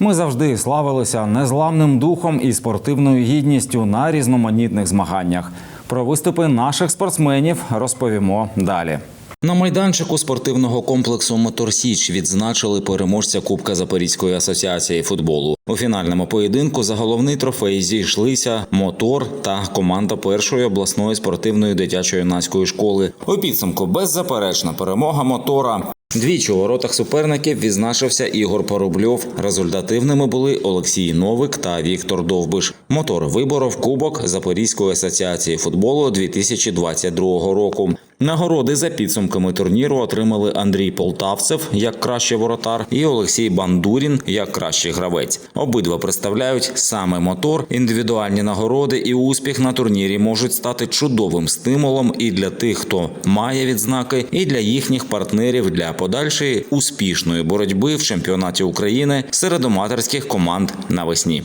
Ми завжди славилися незламним духом і спортивною гідністю на різноманітних змаганнях. Про виступи наших спортсменів розповімо далі. На майданчику спортивного комплексу Моторсіч відзначили переможця Кубка Запорізької асоціації футболу. У фінальному поєдинку за головний трофей зійшлися мотор та команда першої обласної спортивної дитячо-юнацької школи. У підсумку беззаперечна перемога мотора. Двічі у воротах суперників відзначився Ігор Парубльов. Результативними були Олексій Новик та Віктор Довбиш. Мотор виборов Кубок Запорізької асоціації футболу 2022 року. Нагороди за підсумками турніру отримали Андрій Полтавцев як кращий воротар і Олексій Бандурін як кращий гравець. Обидва представляють саме мотор. Індивідуальні нагороди і успіх на турнірі можуть стати чудовим стимулом і для тих, хто має відзнаки, і для їхніх партнерів для подальшої успішної боротьби в чемпіонаті України серед аматорських команд навесні.